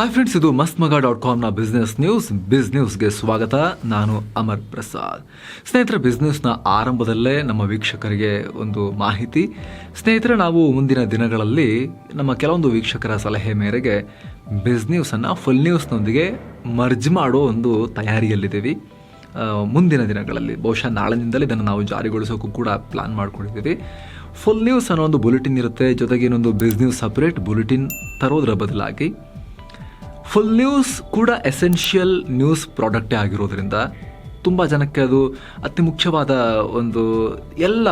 Hi friends ಇದು ಮಸ್ತ್ ಮಗ ಡಾಟ್ ಕಾಮ್ನ ಬಿಸ್ನೆಸ್ ನ್ಯೂಸ್ ಬಿಸ್ ಸ್ವಾಗತ. ನಾನು ಅಮರ್ ಪ್ರಸಾದ್. ಸ್ನೇಹಿತರ ಬಿಸ್ನೆಸ್ನ ಆರಂಭದಲ್ಲೇ ನಮ್ಮ ವೀಕ್ಷಕರಿಗೆ ಒಂದು ಮಾಹಿತಿ. ಸ್ನೇಹಿತರೆ, ನಾವು ಮುಂದಿನ ದಿನಗಳಲ್ಲಿ ನಮ್ಮ ಕೆಲವೊಂದು ವೀಕ್ಷಕರ ಸಲಹೆ ಮೇರೆಗೆ ಬಿಸ್ ನ್ಯೂಸನ್ನು ಫುಲ್ ನ್ಯೂಸ್ನೊಂದಿಗೆ ಮರ್ಜ್ ಮಾಡೋ ಒಂದು ತಯಾರಿಯಲ್ಲಿದ್ದೀವಿ. ಮುಂದಿನ ದಿನಗಳಲ್ಲಿ, ಬಹುಶಃ ನಾಳಿನಿಂದಲೇ ಇದನ್ನು ನಾವು ಜಾರಿಗೊಳಿಸೋಕ್ಕೂ ಕೂಡ ಪ್ಲಾನ್ ಮಾಡ್ಕೊಂಡಿದ್ದೀವಿ. ಫುಲ್ ನ್ಯೂಸ್ ಅನ್ನೋ ಒಂದು ಬುಲೆಟಿನ್ ಇರುತ್ತೆ. ಜೊತೆಗೆ ಇನ್ನೊಂದು ಬಿಸ್ ನ್ಯೂಸ್ ಸಪ್ರೇಟ್ ಬುಲೆಟಿನ್ ತರೋದರ ಬದಲಾಗಿ ಫುಲ್ ನ್ಯೂಸ್ ಕೂಡ ಎಸೆನ್ಷಿಯಲ್ ನ್ಯೂಸ್ ಪ್ರಾಡಕ್ಟೇ ಆಗಿರೋದ್ರಿಂದ ತುಂಬ ಜನಕ್ಕೆ ಅದು ಅತಿ ಮುಖ್ಯವಾದ ಒಂದು ಎಲ್ಲ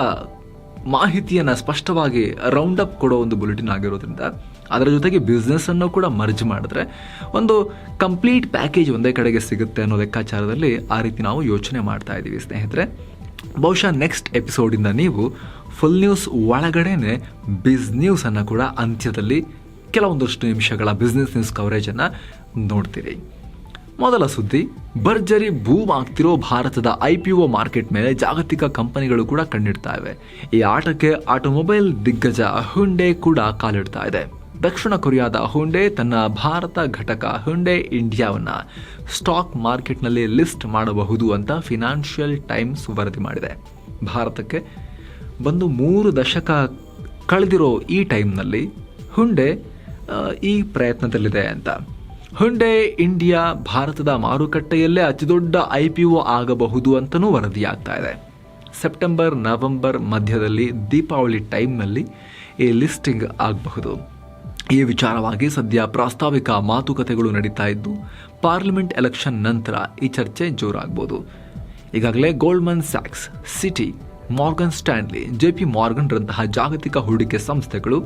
ಮಾಹಿತಿಯನ್ನು ಸ್ಪಷ್ಟವಾಗಿ ರೌಂಡ್ ಅಪ್ ಕೊಡೋ ಒಂದು ಬುಲೆಟಿನ್ ಆಗಿರೋದ್ರಿಂದ ಅದರ ಜೊತೆಗೆ ಬಿಸ್ನೆಸ್ಸನ್ನು ಕೂಡ ಮರ್ಜ್ ಮಾಡಿದ್ರೆ ಒಂದು ಕಂಪ್ಲೀಟ್ ಪ್ಯಾಕೇಜ್ ಒಂದೇ ಕಡೆಗೆ ಸಿಗುತ್ತೆ ಅನ್ನೋ ಲೆಕ್ಕಾಚಾರದಲ್ಲಿ ಆ ರೀತಿ ನಾವು ಯೋಚನೆ ಮಾಡ್ತಾ ಇದ್ದೀವಿ ಸ್ನೇಹಿತರೆ. ಬಹುಶಃ ನೆಕ್ಸ್ಟ್ ಎಪಿಸೋಡಿಂದ ನೀವು ಫುಲ್ ನ್ಯೂಸ್ ಒಳಗಡೆನೆ ಬಿಸ್ ನ್ಯೂಸನ್ನು ಕೂಡ ಅಂತ್ಯದಲ್ಲಿ ಕೆಲವೊಂದಷ್ಟು ನಿಮಿಷಗಳ ಬಿಸ್ನೆಸ್ ನ್ಯೂಸ್ ಕವರೇಜನ್ನು ನೋಡ್ತೀರಿ. ಮೊದಲ ಸುದ್ದಿ, ಭರ್ಜರಿ ಬೂಮ್ ಆಗ್ತಿರೋ ಭಾರತದ ಐ ಪಿ ಒ ಮಾರ್ಕೆಟ್ ಮೇಲೆ ಜಾಗತಿಕ ಕಂಪನಿಗಳು ಕೂಡ ಕಣ್ಣಿಡ್ತಾ ಇವೆ. ಈ ಆಟಕ್ಕೆ ಆಟೋಮೊಬೈಲ್ ದಿಗ್ಗಜ ಹುಂಡೆ ಕೂಡ ಕಾಲಿಡ್ತಾ ಇದೆ. ದಕ್ಷಿಣ ಕೊರಿಯಾದ ಹುಂಡೆ ತನ್ನ ಭಾರತ ಘಟಕ ಹುಂಡೆ ಇಂಡಿಯಾವನ್ನ ಸ್ಟಾಕ್ ಮಾರ್ಕೆಟ್ನಲ್ಲಿ ಲಿಸ್ಟ್ ಮಾಡಬಹುದು ಅಂತ ಫಿನಾನ್ಷಿಯಲ್ ಟೈಮ್ಸ್ ವರದಿ ಮಾಡಿದೆ. ಭಾರತಕ್ಕೆ ಬಂದು ಮೂರು ದಶಕ ಕಳೆದಿರೋ ಈ ಟೈಮ್ನಲ್ಲಿ ಹುಂಡೆ ಈ ಪ್ರಯತ್ನದಲ್ಲಿದೆ ಅಂತ. ಹುಂಡೆ ಇಂಡಿಯಾ ಭಾರತದ ಮಾರುಕಟ್ಟೆಯಲ್ಲೇ ಅತಿದೊಡ್ಡ ಐ ಪಿ ಒ ಆಗಬಹುದು ಅಂತಲೂ ವರದಿಯಾಗ್ತಾ ಇದೆ. ಸೆಪ್ಟೆಂಬರ್ ನವೆಂಬರ್ ಮಧ್ಯದಲ್ಲಿ ದೀಪಾವಳಿ ಟೈಮ್ನಲ್ಲಿ ಈ ಲಿಸ್ಟಿಂಗ್ ಆಗಬಹುದು. ಈ ವಿಚಾರವಾಗಿ ಸದ್ಯ ಪ್ರಾಸ್ತಾವಿಕ ಮಾತುಕತೆಗಳು ನಡೀತಾ ಇದ್ದು, ಪಾರ್ಲಿಮೆಂಟ್ ಎಲೆಕ್ಷನ್ ನಂತರ ಈ ಚರ್ಚೆ ಜೋರಾಗಬಹುದು ಈಗಾಗಲೇ Goldman sacs, Citi, Morgan Stanley J P ಮಾರ್ಗನ್ರಂತಹ ಜಾಗತಿಕ ಹೂಡಿಕೆ ಸಂಸ್ಥೆಗಳು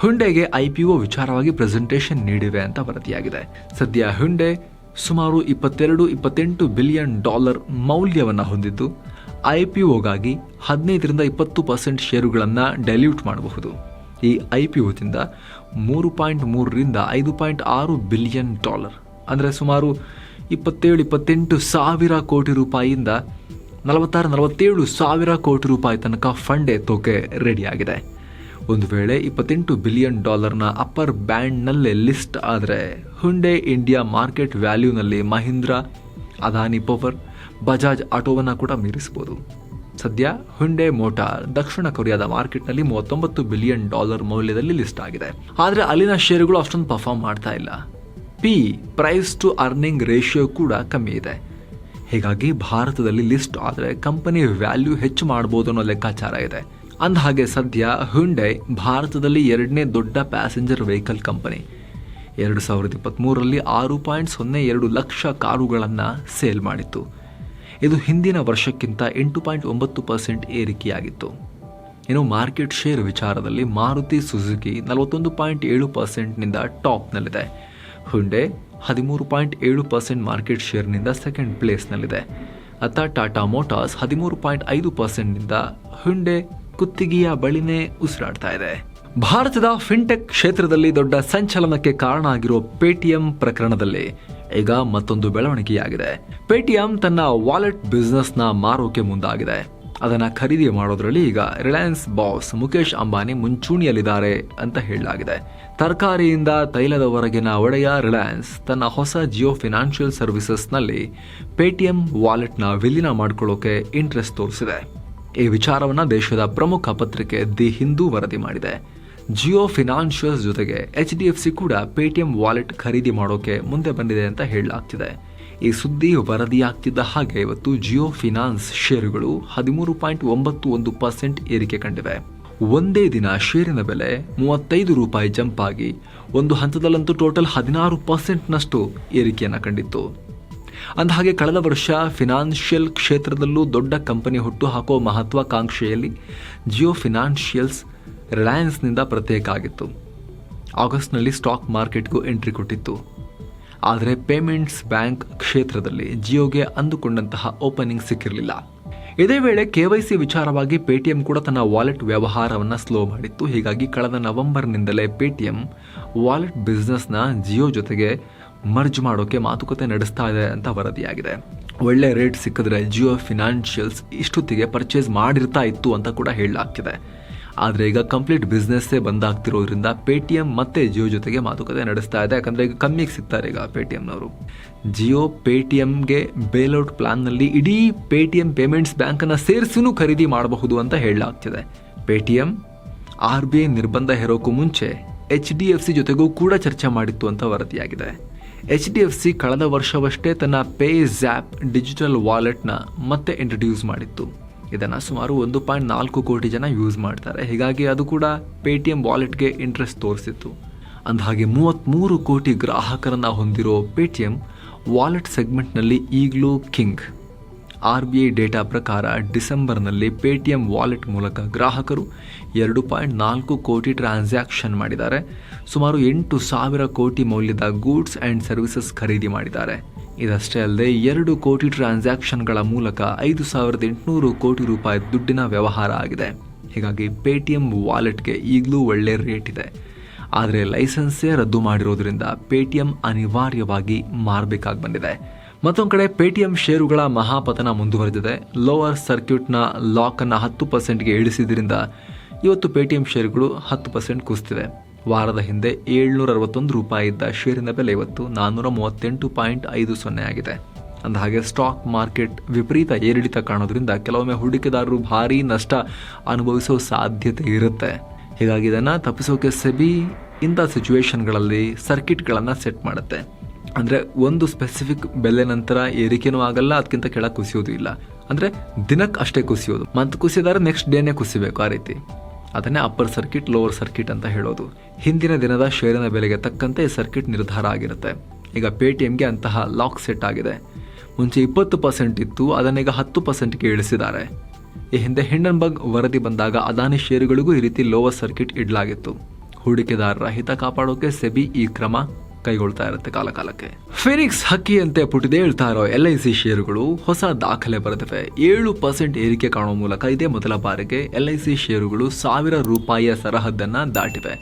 ಹುಂಡೆಗೆ ಐಪಿಒ ವಿಚಾರವಾಗಿ ಪ್ರೆಸೆಂಟೇಷನ್ ನೀಡಿವೆ ಅಂತ ವರದಿಯಾಗಿದೆ. ಸದ್ಯ ಹುಂಡೆ ಸುಮಾರು ಇಪ್ಪತ್ತೆರಡು, ಇಪ್ಪತ್ತೆಂಟು ಬಿಲಿಯನ್ ಡಾಲರ್ ಮೌಲ್ಯವನ್ನು ಹೊಂದಿದ್ದು ಐಪಿಒಗಾಗಿ ಹದಿನೈದರಿಂದ ಇಪ್ಪತ್ತು ಪರ್ಸೆಂಟ್ ಷೇರುಗಳನ್ನು ಡೈಲ್ಯೂಟ್ ಮಾಡಬಹುದು. ಈ ಐ ಪಿ ಒದಿಂದ ಮೂರು ಪಾಯಿಂಟ್ ಮೂರರಿಂದ ಐದು ಪಾಯಿಂಟ್ ಆರು ಬಿಲಿಯನ್ ಡಾಲರ್ ಅಂದರೆ ಸುಮಾರು ಇಪ್ಪತ್ತೇಳು, ಇಪ್ಪತ್ತೆಂಟು ಸಾವಿರ ಕೋಟಿ ರೂಪಾಯಿಯಿಂದ ನಲವತ್ತಾರು, ನಲವತ್ತೇಳು ಸಾವಿರ ಕೋಟಿ ರೂಪಾಯಿ ತನಕ ಫಂಡ್ ಎತ್ತೋಕೆ ರೆಡಿಯಾಗಿದೆ ಒಂದು ವೇಳೆ ಇಪ್ಪತ್ತೆಂಟು ಬಿಲಿಯನ್ ಡಾಲರ್ನ ಅಪ್ಪರ್ ಬ್ಯಾಂಡ್ನಲ್ಲೇ ಲಿಸ್ಟ್ ಆದರೆ ಹುಂಡೆ ಇಂಡಿಯಾ ಮಾರ್ಕೆಟ್ ವ್ಯಾಲ್ಯೂನಲ್ಲಿ ಮಹೀಂದ್ರ, ಅದಾನಿ ಪವರ್, ಬಜಾಜ್ ಆಟೋವನ್ನು ಕೂಡ ಮೀರಿಸಬಹುದು ಸದ್ಯ ಹುಂಡೆ ಮೋಟಾರ್ ದಕ್ಷಿಣ ಕೊರಿಯಾದ ಮಾರ್ಕೆಟ್ನಲ್ಲಿ ಮೂವತ್ತೊಂಬತ್ತು ಬಿಲಿಯನ್ ಡಾಲರ್ ಮೌಲ್ಯದಲ್ಲಿ ಲಿಸ್ಟ್ ಆಗಿದೆ. ಆದರೆ ಅಲ್ಲಿನ ಷೇರುಗಳು ಅಷ್ಟೊಂದು ಪರ್ಫಾರ್ಮ್ ಮಾಡ್ತಾ ಇಲ್ಲ. P price to earning ratio ಕೂಡ ಕಮ್ಮಿ ಇದೆ. ಹೀಗಾಗಿ ಭಾರತದಲ್ಲಿ ಲಿಸ್ಟ್ ಆದರೆ ಕಂಪನಿ ವ್ಯಾಲ್ಯೂ ಹೆಚ್ಚು ಮಾಡಬಹುದು ಅನ್ನೋ ಲೆಕ್ಕಾಚಾರ ಇದೆ. ಅಂದಹಾಗೆ ಸದ್ಯ ಹುಂಡೈ ಭಾರತದಲ್ಲಿ ಎರಡನೇ ದೊಡ್ಡ ಪ್ಯಾಸೆಂಜರ್ ವೆಹಿಕಲ್ ಕಂಪನಿ. ಎರಡು ಸಾವಿರದ ಇಪ್ಪತ್ತ್ಮೂರರಲ್ಲಿ ಆರು ಪಾಯಿಂಟ್ ಸೊನ್ನೆ ಎರಡು ಲಕ್ಷ ಕಾರುಗಳನ್ನು ಸೇಲ್ ಮಾಡಿತ್ತು. ಇದು ಹಿಂದಿನ ವರ್ಷಕ್ಕಿಂತ ಎಂಟು ಪಾಯಿಂಟ್ ಒಂಬತ್ತು ಪರ್ಸೆಂಟ್ ಏರಿಕೆಯಾಗಿತ್ತು. ಇನ್ನು ಮಾರ್ಕೆಟ್ ಶೇರ್ ವಿಚಾರದಲ್ಲಿ ಮಾರುತಿ ಸುಜುಕಿ ನಲವತ್ತೊಂದು ಪಾಯಿಂಟ್ ಏಳು ಪರ್ಸೆಂಟ್ನಿಂದ ಟಾಪ್ನಲ್ಲಿದೆ. ಹುಂಡೆ ಹದಿಮೂರು ಪಾಯಿಂಟ್ ಏಳು ಪರ್ಸೆಂಟ್ ಮಾರ್ಕೆಟ್ ಶೇರ್ನಿಂದ ಸೆಕೆಂಡ್ ಪ್ಲೇಸ್ನಲ್ಲಿದೆ. ಅತ್ತ ಟಾಟಾ ಮೋಟಾರ್ಸ್ ಹದಿಮೂರು ಪಾಯಿಂಟ್ ಐದು ಪರ್ಸೆಂಟ್ನಿಂದ ಹುಂಡೆ ಕುತ್ತಿಗೆಯ ಬಳಿನೇ ಉಸಿರಾಡ್ತಾ ಇದೆ. ಭಾರತದ ಫಿನ್ಟೆಕ್ ಕ್ಷೇತ್ರದಲ್ಲಿ ದೊಡ್ಡ ಸಂಚಲನಕ್ಕೆ ಕಾರಣ ಆಗಿರೋ ಪೇಟಿಎಂ ಪ್ರಕರಣದಲ್ಲಿ ಈಗ ಮತ್ತೊಂದು ಬೆಳವಣಿಗೆಯಾಗಿದೆ. ಪೇಟಿಎಂ ತನ್ನ ವಾಲೆಟ್ ಬಿಸ್ನೆಸ್ನ ಮಾರೋಕೆ ಮುಂದಾಗಿದೆ. ಅದನ್ನ ಖರೀದಿ ಮಾಡೋದ್ರಲ್ಲಿ ಈಗ ರಿಲಯನ್ಸ್ ಬಾಸ್ ಮುಖೇಶ್ ಅಂಬಾನಿ ಮುಂಚೂಣಿಯಲ್ಲಿದ್ದಾರೆ ಅಂತ ಹೇಳಲಾಗಿದೆ. ತರಕಾರಿಯಿಂದ ತೈಲದವರೆಗಿನ ಒಡೆಯ ರಿಲಯನ್ಸ್ ತನ್ನ ಹೊಸ ಜಿಯೋ ಫಿನಾನ್ಷಿಯಲ್ ಸರ್ವಿಸಸ್ನಲ್ಲಿ ಪೇಟಿಎಂ ವಾಲೆಟ್ನ ವಿಲೀನ ಮಾಡ್ಕೊಳ್ಳೋಕೆ ಇಂಟ್ರೆಸ್ಟ್ ತೋರಿಸಿದೆ. ಈ ವಿಚಾರವನ್ನ ದೇಶದ ಪ್ರಮುಖ ಪತ್ರಿಕೆ ದಿ ಹಿಂದೂ ವರದಿ ಮಾಡಿದೆ. ಜಿಯೋ ಫಿನಾನ್ಷಿಯಲ್ಸ್ ಜೊತೆಗೆ ಎಚ್ ಡಿ ಎಫ್ ಸಿ ಕೂಡ ಪೇಟಿಎಂ ವಾಲೆಟ್ ಖರೀದಿ ಮಾಡೋಕೆ ಮುಂದೆ ಬಂದಿದೆ ಅಂತ ಹೇಳಲಾಗ್ತಿದೆ. ಈ ಸುದ್ದಿ ವರದಿಯಾಗ್ತಿದ್ದ ಹಾಗೆ ಇವತ್ತು ಜಿಯೋ ಫಿನಾನ್ಸ್ ಷೇರುಗಳು ಹದಿಮೂರು ಪಾಯಿಂಟ್ ಒಂಬತ್ತು ಒಂದು ಪರ್ಸೆಂಟ್ ಏರಿಕೆ ಕಂಡಿವೆ. ಒಂದೇ ದಿನ ಷೇರಿನ ಬೆಲೆ ಮೂವತ್ತೈದು ರೂಪಾಯಿ ಜಂಪ್ ಆಗಿ ಒಂದು ಹಂತದಲ್ಲಂತೂ ಟೋಟಲ್ ಹದಿನಾರು ಪರ್ಸೆಂಟ್ನಷ್ಟು ಏರಿಕೆಯನ್ನು ಕಂಡಿತ್ತು. ಅಂದಹಾಗೆ ಕಳೆದ ವರ್ಷ ಫಿನಾನ್ಷಿಯಲ್ ಕ್ಷೇತ್ರದಲ್ಲೂ ದೊಡ್ಡ ಕಂಪನಿ ಹುಟ್ಟು ಹಾಕೋ ಮಹತ್ವಾಕಾಂಕ್ಷೆಯಲ್ಲಿ ಜಿಯೋ ಫಿನಾನ್ಷಿಯಲ್ಸ್ ರಿಲಯನ್ಸ್ನಿಂದ ಪ್ರತ್ಯೇಕ ಆಗಿತ್ತು. ಆಗಸ್ಟ್ನಲ್ಲಿ ಸ್ಟಾಕ್ ಮಾರ್ಕೆಟ್ಗೂ ಎಂಟ್ರಿ ಕೊಟ್ಟಿತ್ತು. ಆದರೆ ಪೇಮೆಂಟ್ಸ್ ಬ್ಯಾಂಕ್ ಕ್ಷೇತ್ರದಲ್ಲಿ ಜಿಯೋಗೆ ಅಂದುಕೊಂಡಂತಹ ಓಪನಿಂಗ್ ಸಿಕ್ಕಿರಲಿಲ್ಲ. ಇದೇ ವೇಳೆ ಕೆವೈಸಿ ವಿಚಾರವಾಗಿ ಪೇಟಿಎಂ ಕೂಡ ತನ್ನ ವಾಲೆಟ್ ವ್ಯವಹಾರವನ್ನು ಸ್ಲೋ ಮಾಡಿತ್ತು. ಹೀಗಾಗಿ ಕಳೆದ ನವೆಂಬರ್ನಿಂದಲೇ ಪೇಟಿಎಂ ವಾಲೆಟ್ ಬಿಸ್ನೆಸ್ನ ಜಿಯೋ ಜೊತೆಗೆ ಮರ್ಜ್ ಮಾಡೋಕೆ ಮಾತುಕತೆ ನಡೆಸ್ತಾ ಇದೆ ಅಂತ ವರದಿಯಾಗಿದೆ. ಒಳ್ಳೆ ರೇಟ್ ಸಿಕ್ಕಿದ್ರೆ ಜಿಯೋ ಫಿನಾನ್ಷಿಯಲ್ಸ್ ಇಷ್ಟೊತ್ತಿಗೆ ಪರ್ಚೇಸ್ ಮಾಡಿರ್ತಾ ಇತ್ತು ಅಂತ ಕೂಡ ಹೇಳಲಾಗ್ತಿದೆ. ಆದರೆ ಈಗ ಕಂಪ್ಲೀಟ್ ಬಿಸ್ನೆಸ್ಸೇ ಬಂದಾಗ್ತಿರೋದ್ರಿಂದ ಪೇಟಿಎಂ ಮತ್ತೆ ಜಿಯೋ ಜೊತೆಗೆ ಮಾತುಕತೆ ನಡೆಸ್ತಾ ಇದೆ. ಯಾಕಂದರೆ ಈಗ ಕಮ್ಮಿಗೆ ಸಿಗ್ತಾರೆ ಈಗ ಪೇಟಿಎಂನವರು. ಜಿಯೋ ಪೇಟಿಎಂಗೆ ಬೇಲೌಟ್ ಪ್ಲಾನ್ನಲ್ಲಿ ಇಡೀ ಪೇಟಿಎಂ ಪೇಮೆಂಟ್ಸ್ ಬ್ಯಾಂಕನ್ನು ಸೇರಿಸಿನೂ ಖರೀದಿ ಮಾಡಬಹುದು ಅಂತ ಹೇಳಲಾಗ್ತಿದೆ. ಪೇಟಿಎಂ, ಆರ್ ಬಿ ಐ ನಿರ್ಬಂಧ ಹೇರೋಕ್ಕೂ ಮುಂಚೆ ಎಚ್ ಡಿ ಎಫ್ ಸಿ ಜೊತೆಗೂ ಕೂಡ ಚರ್ಚೆ ಮಾಡಿತ್ತು ಅಂತ ವರದಿಯಾಗಿದೆ. ಎಚ್ ಡಿ ಎಫ್ ಸಿ ಕಳೆದ ವರ್ಷವಷ್ಟೇ ತನ್ನ ಪೇ ಝ್ಯಾಪ್ ಡಿಜಿಟಲ್ ವಾಲೆಟ್ನ ಮತ್ತೆ ಇಂಟ್ರಡ್ಯೂಸ್ ಮಾಡಿತ್ತು. ಇದನ್ನು ಸುಮಾರು ಒಂದು ಪಾಯಿಂಟ್ ನಾಲ್ಕು ಕೋಟಿ ಜನ ಯೂಸ್ ಮಾಡ್ತಾರೆ. ಹೀಗಾಗಿ ಅದು ಕೂಡ ಪೇಟಿಎಂ ವಾಲೆಟ್ಗೆ ಇಂಟ್ರೆಸ್ಟ್ ತೋರಿಸಿತ್ತು. ಅಂದಹಾಗೆ ಮೂವತ್ತ್ಮೂರು ಕೋಟಿ ಗ್ರಾಹಕರನ್ನು ಹೊಂದಿರೋ ಪೇಟಿಎಂ ವಾಲೆಟ್ ಸೆಗ್ಮೆಂಟ್ನಲ್ಲಿ ಈಗಲೂ king R B I data ಪ್ರಕಾರ ಡಿಸೆಂಬರ್ನಲ್ಲಿ ಪೇಟಿಎಂ ವಾಲೆಟ್ ಮೂಲಕ ಗ್ರಾಹಕರು ಎರಡು ಪಾಯಿಂಟ್ ನಾಲ್ಕು ಕೋಟಿ ಟ್ರಾನ್ಸಾಕ್ಷನ್ ಮಾಡಿದ್ದಾರೆ. ಸುಮಾರು ಎಂಟು ಸಾವಿರ ಕೋಟಿ ಮೌಲ್ಯದ ಗೂಡ್ಸ್ ಆ್ಯಂಡ್ ಸರ್ವಿಸಸ್ ಖರೀದಿ ಮಾಡಿದ್ದಾರೆ. ಇದಷ್ಟೇ ಅಲ್ಲದೆ ಎರಡು ಕೋಟಿ ಟ್ರಾನ್ಸಾಕ್ಷನ್ಗಳ ಮೂಲಕ ಐದು ಸಾವಿರದ ಎಂಟುನೂರು ಕೋಟಿ ರೂಪಾಯಿ ದುಡ್ಡಿನ ವ್ಯವಹಾರ ಆಗಿದೆ. ಹೀಗಾಗಿ ಪೇಟಿಎಂ ವಾಲೆಟ್ಗೆ ಈಗಲೂ ಒಳ್ಳೆ ರೇಟ್ ಇದೆ. ಆದರೆ ಲೈಸೆನ್ಸೇ ರದ್ದು ಮಾಡಿರೋದ್ರಿಂದ ಪೇಟಿಎಂ ಅನಿವಾರ್ಯವಾಗಿ ಮಾರಬೇಕಾಗಿ ಬಂದಿದೆ. ಮತ್ತೊಂದು ಕಡೆ ಪೇಟಿಎಂ ಷೇರುಗಳ ಮಹಾಪತನ ಮುಂದುವರೆದಿದೆ. ಲೋವರ್ ಸರ್ಕ್ಯೂಟ್ನ ಲಾಕನ್ನು ಹತ್ತು ಪರ್ಸೆಂಟ್ಗೆ ಇಳಿಸಿದ್ರಿಂದ ಇವತ್ತು ಪೇಟಿಎಂ ಶೇರ್ಗಳು ಹತ್ತು ಪರ್ಸೆಂಟ್ ಕುಸಿತಿವೆ ವಾರದ ಹಿಂದೆ ಏಳ್ನೂರ ಅರವತ್ತೊಂದು ರೂಪಾಯಿ ಇದ್ದ ಶೇರಿನ ಬೆಲೆ ಇವತ್ತು ನಾನ್ನೂರ ಮೂವತ್ತೆಂಟು ಪಾಯಿಂಟ್ ಐದು ಸೊನ್ನೆ ಆಗಿದೆ. ಅಂದಹಾಗೆ ಸ್ಟಾಕ್ ಮಾರ್ಕೆಟ್ ವಿಪರೀತ ಏರಿಳಿತ ಕಾಣೋದ್ರಿಂದ ಕೆಲವೊಮ್ಮೆ ಹೂಡಿಕೆದಾರರು ಭಾರೀ ನಷ್ಟ ಅನುಭವಿಸೋ ಸಾಧ್ಯತೆ ಇರುತ್ತೆ. ಹೀಗಾಗಿ ಇದನ್ನು ತಪ್ಪಿಸೋಕೆ ಸೆಬಿ ಇಂಥ ಸಿಚುವೇಶನ್ಗಳಲ್ಲಿ ಸರ್ಕಿಟ್ಗಳನ್ನು ಸೆಟ್ ಮಾಡುತ್ತೆ. ಅಂದರೆ ಒಂದು ಸ್ಪೆಸಿಫಿಕ್ ಬೆಲೆ ನಂತರ ಏರಿಕೆನೂ ಆಗಲ್ಲ ಅದಕ್ಕಿಂತ ಕೆಳಗೆ ಕುಸಿಯೋದು ಇಲ್ಲ. ಅಂದರೆ ದಿನಕ್ಕೆ ಅಷ್ಟೇ ಕುಸಿಯೋದು. ಮತ್ತು ಕುಸಿದಾರೆ ನೆಕ್ಸ್ಟ್ ಡೇನೇ ಕುಸಿಬೇಕು ಆ ರೀತಿ. ಅದನ್ನೇ ಅಪ್ಪರ್ ಸರ್ಕಿಟ್, ಲೋವರ್ ಸರ್ಕಿಟ್ ಅಂತ ಹೇಳೋದು. ಹಿಂದಿನ ದಿನದ ಷೇರಿನ ಬೆಲೆಗೆ ತಕ್ಕಂತೆ ಸರ್ಕಿಟ್ ನಿರ್ಧಾರ ಆಗಿರುತ್ತೆ. ಈಗ ಪೇ ಟಿ ಎಮ್ಗೆ ಅಂತಹ ಲಾಕ್ ಸೆಟ್ ಆಗಿದೆ. ಮುಂಚೆ ಇಪ್ಪತ್ತು ಪರ್ಸೆಂಟ್ ಇತ್ತು, ಅದನ್ನೀಗ ಹತ್ತು ಪರ್ಸೆಂಟ್ಗೆ ಇಳಿಸಿದ್ದಾರೆ. ಈ ಹಿಂದೆ ಹಿಂಡನ್ಬರ್ಗ್ ವರದಿ ಬಂದಾಗ ಅದಾನಿ ಷೇರುಗಳಿಗೂ ಈ ರೀತಿ ಲೋವರ್ ಸರ್ಕಿಟ್ ಇಡಲಾಗಿತ್ತು. ಹೂಡಿಕೆದಾರರ ಹಿತ ಕಾಪಾಡೋಕೆ ಸೆಬಿ ಈ ಕ್ರಮ. ಕೈಗೊಳ್ತಾ ಇರುತ್ತೆ ಕಾಲಕಾಲಕ್ಕೆ. ಫಿನಿಕ್ಸ್ ಹಕ್ಕಿಯಂತೆ ಪುಟಿದೇಳ್ತಾ ಇರೋ ಎಲ್ ಐ ಸಿ ಷೇರುಗಳು ಹೊಸ ದಾಖಲೆ ಬರೆದಿವೆ. ಏಳು ಪರ್ಸೆಂಟ್ ಏರಿಕೆ ಕಾಣುವ ಮೂಲಕ ಇದೇ ಮೊದಲ ಬಾರಿಗೆ ಎಲ್ ಐ ಸಿ ಷೇರುಗಳು ಸಾವಿರ ರೂಪಾಯಿಯ ಸರಹದ್ದನ್ನ ದಾಟಿವೆ.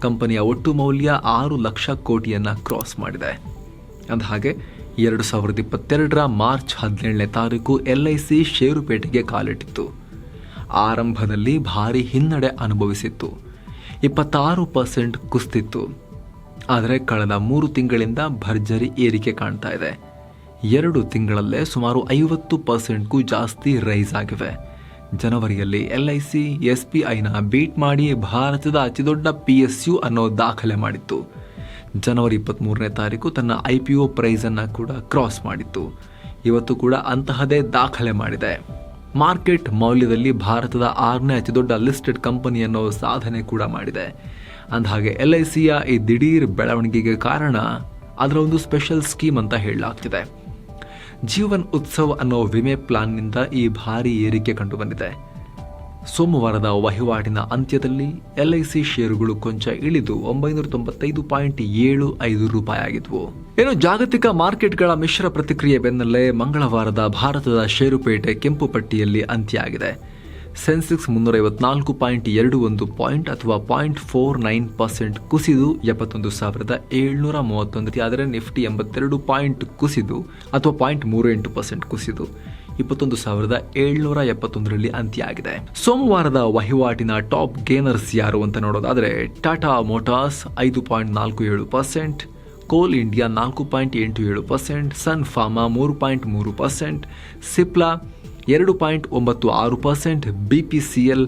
ಕಂಪನಿಯ ಒಟ್ಟು ಮೌಲ್ಯ ಆರು ಲಕ್ಷ ಕೋಟಿಯನ್ನ ಕ್ರಾಸ್ ಮಾಡಿದೆ. ಅಂದಹಾಗೆ ಎರಡು ಸಾವಿರದ ಇಪ್ಪತ್ತೆರಡರ ಮಾರ್ಚ್ ಹದಿನೇಳನೇ ತಾರೀಕು ಎಲ್ ಐ ಸಿ ಷೇರುಪೇಟೆಗೆ ಕಾಲಿಟ್ಟಿತ್ತು. ಆರಂಭದಲ್ಲಿ ಭಾರಿ ಹಿನ್ನಡೆ ಅನುಭವಿಸಿತ್ತು. ಇಪ್ಪತ್ತಾರು ಪರ್ಸೆಂಟ್ ಕುಸ್ತಿತ್ತು. ಆದರೆ ಕಳೆದ ಮೂರು ತಿಂಗಳಿಂದ ಭರ್ಜರಿ ಏರಿಕೆ ಕಾಣ್ತಾ ಇದೆ. ಎರಡು ತಿಂಗಳಲ್ಲೇ ಸುಮಾರು ಐವತ್ತು ಪರ್ಸೆಂಟ್ಗೂ ಜಾಸ್ತಿ ರೈಸ್ ಆಗಿವೆ. ಜನವರಿಯಲ್ಲಿ L I C, S P ಐನ ಬೀಟ್ ಮಾಡಿ ಭಾರತದ ಅತಿದೊಡ್ಡ ಪಿ ಎಸ್ ಯು ಅನ್ನೋ ದಾಖಲೆ ಮಾಡಿತ್ತು. ಜನವರಿ ಇಪ್ಪತ್ತ್ಮೂರನೇ ತಾರೀಕು ತನ್ನ ಐ ಪಿ ಒ ಪ್ರೈಸನ್ನು ಕೂಡ ಕ್ರಾಸ್ ಮಾಡಿತ್ತು. ಇವತ್ತು ಕೂಡ ಅಂತಹದೇ ದಾಖಲೆ ಮಾಡಿದೆ. ಮಾರ್ಕೆಟ್ ಮೌಲ್ಯದಲ್ಲಿ ಭಾರತದ ಆರನೇ ಅತಿದೊಡ್ಡ ಲಿಸ್ಟೆಡ್ ಕಂಪನಿ ಅನ್ನೋ ಸಾಧನೆ ಕೂಡ ಮಾಡಿದೆ. ಅಂದಹಾಗೆ ಎಲ್ ಐ ಸಿಯ ಈ ದಿಢೀರ್ ಬೆಳವಣಿಗೆಗೆ ಕಾರಣ ಅದರ ಒಂದು ಸ್ಪೆಷಲ್ ಸ್ಕೀಮ್ ಅಂತ ಹೇಳಲಾಗ್ತಿದೆ. ಜೀವನ್ ಉತ್ಸವ್ ಅನ್ನೋ ವಿಮೆ ಪ್ಲಾನ್ನಿಂದ ಈ ಭಾರಿ ಏರಿಕೆ ಕಂಡುಬಂದಿದೆ. ಸೋಮವಾರದ ವಹಿವಾಟಿನ ಅಂತ್ಯದಲ್ಲಿ ಎಲ್ ಐ ಸಿ ಷೇರುಗಳು ಕೊಂಚ ಇಳಿದು ಒಂಬೈನೂರ ತೊಂಬತ್ತೈದು ಪಾಯಿಂಟ್ ಏಳು ಐದು ರೂಪಾಯಿ ಆಗಿದ್ವು ಇನ್ನು ಜಾಗತಿಕ ಮಾರ್ಕೆಟ್ಗಳ ಮಿಶ್ರ ಪ್ರತಿಕ್ರಿಯೆ ಬೆನ್ನಲ್ಲೇ ಮಂಗಳವಾರದ ಭಾರತದ ಷೇರುಪೇಟೆ ಕೆಂಪು ಪಟ್ಟಿಯಲ್ಲಿ ಅಂತ್ಯ ಆಗಿದೆ ಸೆನ್ಸೆಕ್ಸ್ ಮುನ್ನೂರ ಐವತ್ನಾಲ್ಕು ಪಾಯಿಂಟ್ ಎರಡು ಒಂದು ಪಾಯಿಂಟ್ ಅಥವಾ ಪಾಯಿಂಟ್ ಫೋರ್ ನೈನ್ ಪರ್ಸೆಂಟ್ ಕುಸಿದು ಎಪ್ಪತ್ತೊಂದು ಸಾವಿರದ ಏಳ್ನೂರ ಮೂವತ್ತೊಂದು ಆದರೆ ನಿಫ್ಟಿ ಎಂಬತ್ತೆರಡು ಪಾಯಿಂಟ್ ಕುಸಿದು ಅಥವಾ ಪಾಯಿಂಟ್ ಮೂರು ಎಂಟು ಪರ್ಸೆಂಟ್ ಕುಸಿದು ಇಪ್ಪತ್ತೊಂದು ಸಾವಿರದ ಏಳ್ನೂರ ಎಪ್ಪತ್ತೊಂದರಲ್ಲಿ ಅಂತ್ಯ ಆಗಿದೆ ಸೋಮವಾರದ ವಹಿವಾಟಿನ ಟಾಪ್ ಗೇನರ್ಸ್ ಯಾರು ಅಂತ ನೋಡೋದಾದರೆ, ಟಾಟಾ ಮೋಟಾರ್ಸ್ ಐದು ಪಾಯಿಂಟ್ ನಾಲ್ಕು ಏಳು ಪರ್ಸೆಂಟ್, ಕೋಲ್ ಇಂಡಿಯಾ ನಾಲ್ಕು ಪಾಯಿಂಟ್ ಎಂಟು ಏಳು ಪರ್ಸೆಂಟ್, ಸನ್ ಫಾರ್ಮಾ ಮೂರು ಪಾಯಿಂಟ್ ಮೂರು ಪರ್ಸೆಂಟ್, ಸಿಪ್ಲಾ ಎರಡು ಪಾಯಿಂಟ್ ಒಂಬತ್ತು ಆರು percent B P C L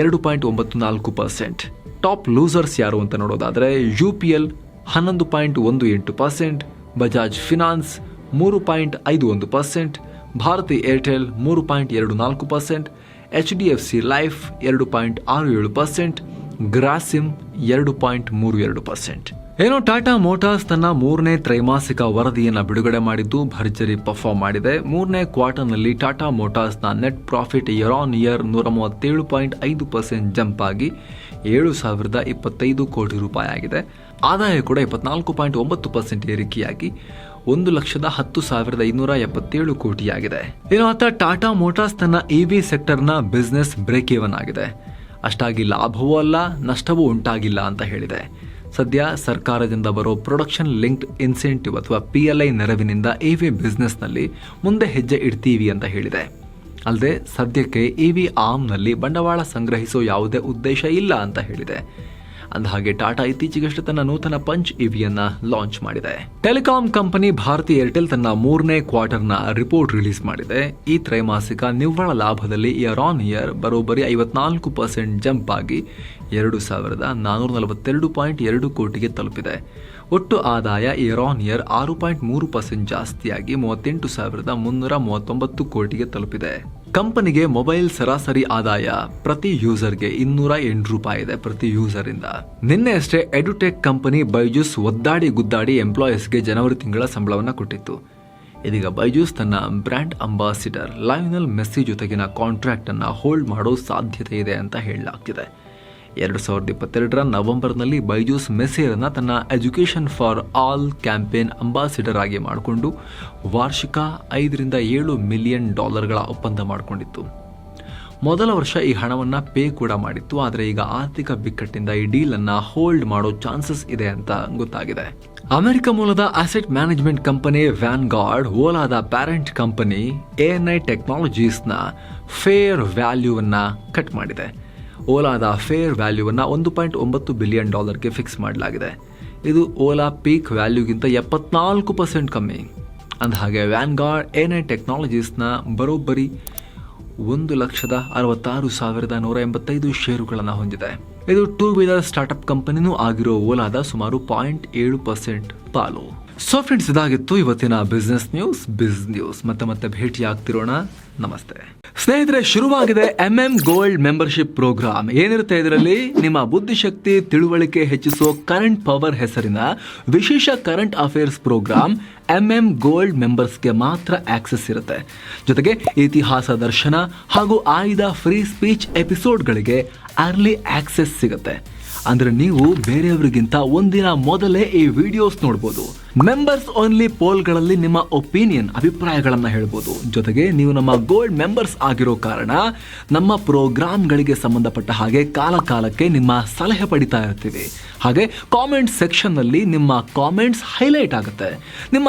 ಎರಡು ಪಾಯಿಂಟ್ ಒಂಬತ್ತು ನಾಲ್ಕು ಪರ್ಸೆಂಟ್. ಟಾಪ್ ಲೂಸರ್ಸ್ ಯಾರು ಅಂತ ನೋಡೋದಾದರೆ ಯು ಪಿ ಎಲ್ ಹನ್ನೊಂದು ಪಾಯಿಂಟ್ ಒಂದು ಎಂಟು ಪರ್ಸೆಂಟ್ ಬಜಾಜ್ ಫಿನಾನ್ಸ್ ಮೂರು ಪಾಯಿಂಟ್ ಐದು ಒಂದು ಪರ್ಸೆಂಟ್, ಭಾರತಿ ಏರ್ಟೆಲ್ ಮೂರು ಪಾಯಿಂಟ್ ಎರಡು ನಾಲ್ಕು percent H D F C life ಎರಡು ಪಾಯಿಂಟ್ ಆರು ಏಳು ಪರ್ಸೆಂಟ್ ಗ್ರಾಸಿಮ್ ಎರಡು ಪಾಯಿಂಟ್ ಮೂರು ಎರಡು ಪರ್ಸೆಂಟ್. ಏನೋ ಟಾಟಾ ಮೋಟಾರ್ಸ್ ತನ್ನ ಮೂರನೇ ತ್ರೈಮಾಸಿಕ ವರದಿಯನ್ನು ಬಿಡುಗಡೆ ಮಾಡಿದ್ದು ಭರ್ಜರಿ ಪರ್ಫಾರ್ಮ್ ಮಾಡಿದೆ. ಮೂರನೇ ಕ್ವಾರ್ಟರ್ನಲ್ಲಿ Tata ಮೋಟಾರ್ಸ್ನ net profit year on year ನೂರ ಮೂವತ್ತೇಳು ಪಾಯಿಂಟ್ ಐದು ಪರ್ಸೆಂಟ್ ಜಂಪ್ ಆಗಿ ಏಳು ಸಾವಿರದ ಇಪ್ಪತ್ತೈದು ಕೋಟಿ ರೂಪಾಯಿ ಆಗಿದೆ. ಆದಾಯ ಕೂಡ ಇಪ್ಪತ್ನಾಲ್ಕು ಪಾಯಿಂಟ್ ಒಂಬತ್ತು ಪರ್ಸೆಂಟ್ ಏರಿಕೆಯಾಗಿ ಒಂದು ಲಕ್ಷದ ಹತ್ತು ಸಾವಿರದ ಐನೂರ ಎಪ್ಪತ್ತೇಳು ಕೋಟಿಯಾಗಿದೆ ಏನೋ ಆತ ಟಾಟಾ ಮೋಟಾರ್ಸ್ ತನ್ನ ಇವಿ ಸೆಕ್ಟರ್ನ ಬಿಸ್ನೆಸ್ ಬ್ರೇಕ್ ಇವನ್ ಆಗಿದೆ. ಅಷ್ಟಾಗಿ ಲಾಭವೂ ಅಲ್ಲ, ನಷ್ಟವೂ ಉಂಟಾಗಿಲ್ಲ ಅಂತ ಹೇಳಿದೆ. ಸದ್ಯ ಸರ್ಕಾರದಿಂದ ಬರೋ ಪ್ರೊಡಕ್ಷನ್ ಲಿಂಕ್ಡ್ ಇನ್ಸೆಂಟಿವ್ ಅಥವಾ ಪಿ ಎಲ್ ಐ ನೆರವಿನಿಂದ ಇವಿ ಬಿಸ್ನೆಸ್ನಲ್ಲಿ ಮುಂದೆ ಹೆಜ್ಜೆ ಇಡ್ತೀವಿ ಅಂತ ಹೇಳಿದೆ. ಅಲ್ಲದೆ ಸದ್ಯಕ್ಕೆ ಇ ವಿ ಆಮ್ನಲ್ಲಿ ಬಂಡವಾಳ ಸಂಗ್ರಹಿಸೋ ಯಾವುದೇ ಉದ್ದೇಶ ಇಲ್ಲ ಅಂತ ಹೇಳಿದೆ. ಅಂದಹಾಗೆ ಟಾಟಾ ಇತ್ತೀಚೆಗಷ್ಟೇ ತನ್ನ ನೂತನ ಪಂಚ್ ಇವಿಯನ್ನ ಲಾಂಚ್ ಮಾಡಿದೆ. ಟೆಲಿಕಾಂ ಕಂಪನಿ ಭಾರತಿ ಏರ್ಟೆಲ್ ತನ್ನ ಮೂರನೇ ಕ್ವಾರ್ಟರ್ನ ರಿಪೋರ್ಟ್ ರಿಲೀಸ್ ಮಾಡಿದೆ. ಈ ತ್ರೈಮಾಸಿಕ ನಿವ್ವಳ ಲಾಭದಲ್ಲಿ ಇಯರ್ ಆನ್ ಇಯರ್ ಬರೋಬ್ಬರಿ ಐವತ್ನಾಲ್ಕು ಪರ್ಸೆಂಟ್ ಜಂಪ್ ಆಗಿ ಎರಡು ಸಾವಿರದ ನಾನ್ನೂರ ನಲವತ್ತೆರಡು ಪಾಯಿಂಟ್ ಎರಡು ಕೋಟಿಗೆ ತಲುಪಿದೆ. ಒಟ್ಟು ಆದಾಯ ಇಯರ್ ಆನ್ ಇಯರ್ ಆರು ಪಾಯಿಂಟ್ ಮೂರು ಪರ್ಸೆಂಟ್ ಜಾಸ್ತಿಯಾಗಿ ಮೂವತ್ತೆಂಟು ಸಾವಿರದ ಮುನ್ನೂರ ಮೂವತ್ತೊಂಬತ್ತು ಕೋಟಿಗೆ ತಲುಪಿದೆ. ಕಂಪನಿಗೆ ಮೊಬೈಲ್ ಸರಾಸರಿ ಆದಾಯ ಪ್ರತಿ ಯೂಸರ್ಗೆ ಇನ್ನೂರ ಎಂಟು ರೂಪಾಯಿ ಇದೆ ಪ್ರತಿ ಯೂಸರ್ ಇಂದ ನಿನ್ನೆ ಅಷ್ಟೇ ಎಡುಟೆಕ್ ಕಂಪನಿ ಬೈಜೂಸ್ ಒದ್ದಾಡಿ ಗುದ್ದಾಡಿ ಎಂಪ್ಲಾಯೀಸ್ಗೆ ಜನವರಿ ತಿಂಗಳ ಸಂಬಳವನ್ನು ಕೊಟ್ಟಿತ್ತು. ಇದೀಗ ಬೈಜೂಸ್ ತನ್ನ ಬ್ರ್ಯಾಂಡ್ ಅಂಬಾಸಿಡರ್ ಲೈನಲ್ ಮೆಸ್ಸಿ ಜೊತೆಗಿನ ಕಾಂಟ್ರಾಕ್ಟ್ ಅನ್ನ ಹೋಲ್ಡ್ ಮಾಡೋ ಸಾಧ್ಯತೆ ಇದೆ ಅಂತ ಹೇಳಲಾಗ್ತಿದೆ. ಎರಡು ಸಾವಿರದ ಇಪ್ಪತ್ತೆರಡರ ನವೆಂಬರ್ನಲ್ಲಿ ಬೈಜೂಸ್ ಮೆಸೇರನ್ನು ತನ್ನ education for all campaign ambassador ಆಗಿ ಮಾಡಿಕೊಂಡು ವಾರ್ಷಿಕ ಐದರಿಂದ ಏಳು ಮಿಲಿಯನ್ ಡಾಲರ್ಗಳ ಒಪ್ಪಂದ ಮಾಡಿಕೊಂಡಿತ್ತು. ಮೊದಲ ವರ್ಷ ಈ ಹಣವನ್ನು ಪೇ ಕೂಡ ಮಾಡಿತ್ತು. ಆದರೆ ಈಗ ಆರ್ಥಿಕ ಬಿಕ್ಕಟ್ಟಿಂದ ಈ ಡೀಲನ್ನು ಹೋಲ್ಡ್ ಮಾಡೋ ಚಾನ್ಸಸ್ ಇದೆ ಅಂತ ಗೊತ್ತಾಗಿದೆ. ಅಮೆರಿಕ ಮೂಲದ asset management company Vanguard ಓಲಾದ ಪ್ಯಾರೆಂಟ್ ಕಂಪನಿ ಎಎನ್ಐ ಟೆಕ್ನಾಲಜೀಸ್ನ ಫೇರ್ ವ್ಯಾಲ್ಯೂವನ್ನು ಕಟ್ ಮಾಡಿದೆ. ಓಲಾದ ಫೇರ್ ವ್ಯಾಲ್ಯೂವನ್ನು ಒಂದು ಪಾಯಿಂಟ್ ಒಂಬತ್ತು ಬಿಲಿಯನ್ ಡಾಲರ್ಗೆ ಫಿಕ್ಸ್ ಮಾಡಲಾಗಿದೆ. ಇದು ಓಲಾ ಪೀಕ್ ವ್ಯಾಲ್ಯೂಗಿಂತ ಎಪ್ಪತ್ನಾಲ್ಕು ಪರ್ಸೆಂಟ್ ಕಮ್ಮಿ. ಅಂದಹಾಗೆ ವ್ಯಾನ್ಗಾರ್ಡ್ ಎನ್ ಐ ಟೆಕ್ನಾಲಜೀಸ್ನ ಬರೋಬ್ಬರಿ ಒಂದು ಲಕ್ಷದ ಅರವತ್ತಾರು ಸಾವಿರದ ನೂರ ಎಂಬತ್ತೈದು ಷೇರುಗಳನ್ನು ಹೊಂದಿದೆ. ಇದು ಟೂ ವೀಲರ್ ಸ್ಟಾರ್ಟ್ಅಪ್ ಕಂಪನಿನೂ ಆಗಿರೋ ಓಲಾದ ಸುಮಾರು ಪಾಯಿಂಟ್ ಏಳು ಪರ್ಸೆಂಟ್ ಪಾಲು. ಸೊ ಫ್ರೆಂಡ್ಸ್ ಇದಾಗಿತ್ತು ಇವತ್ತಿನ ಬಿಸ್ನೆಸ್ ನ್ಯೂಸ್ ಬಿಸ್ ನ್ಯೂಸ್ ಮತ್ತೆ ಮತ್ತೆ ಭೇಟಿ ಆಗ್ತಿರೋಣ ನಮಸ್ತೆ. ಸ್ನೇಹಿತರೆ, ಶುರುವಾಗಿದೆ M M gold membership program ಏನಿರುತ್ತೆ ಇದರಲ್ಲಿ? ನಿಮ್ಮ ಬುದ್ಧಿಶಕ್ತಿ, ತಿಳುವಳಿಕೆ ಹೆಚ್ಚಿಸೋ ಕರೆಂಟ್ ಪವರ್ ಹೆಸರಿನ ವಿಶೇಷ current affairs program M M gold ಮೆಂಬರ್ಸ್ಗೆ ಮಾತ್ರ ಆಕ್ಸೆಸ್ ಇರುತ್ತೆ. ಜೊತೆಗೆ ಇತಿಹಾಸ ದರ್ಶನ ಹಾಗೂ ಆಯ್ದ ಫ್ರೀ ಸ್ಪೀಚ್ ಎಪಿಸೋಡ್ಗಳಿಗೆ ಅರ್ಲಿ ಆಕ್ಸೆಸ್ ಸಿಗುತ್ತೆ. ಅಂದ್ರೆ ನೀವು ಬೇರೆಯವರಿಗಿಂತ ಒಂದಿನ ಮೊದಲೇ ಈ ವಿಡಿಯೋಸ್ ನೋಡ್ಬೋದು. ಮೆಂಬರ್ಸ್ ಓನ್ಲಿ ಪೋಲ್ಗಳಲ್ಲಿ ನಿಮ್ಮ ಒಪಿನಿಯನ್ ಅಭಿಪ್ರಾಯಗಳನ್ನು ಹೇಳ್ಬೋದು. ಜೊತೆಗೆ ನೀವು ನಮ್ಮ ಗೋಲ್ಡ್ ಮೆಂಬರ್ಸ್ ಆಗಿರೋ ಕಾರಣ ನಮ್ಮ ಪ್ರೋಗ್ರಾಮ್ಗಳಿಗೆ ಸಂಬಂಧಪಟ್ಟ ಹಾಗೆ ಕಾಲ ಕಾಲಕ್ಕೆ ನಿಮ್ಮ ಸಲಹೆ ಪಡಿತಾ ಇರ್ತೀವಿ. ಹಾಗೆ ಕಾಮೆಂಟ್ ಸೆಕ್ಷನ್ನಲ್ಲಿ ನಿಮ್ಮ ಕಾಮೆಂಟ್ಸ್ ಹೈಲೈಟ್ ಆಗುತ್ತೆ. ನಿಮ್ಮ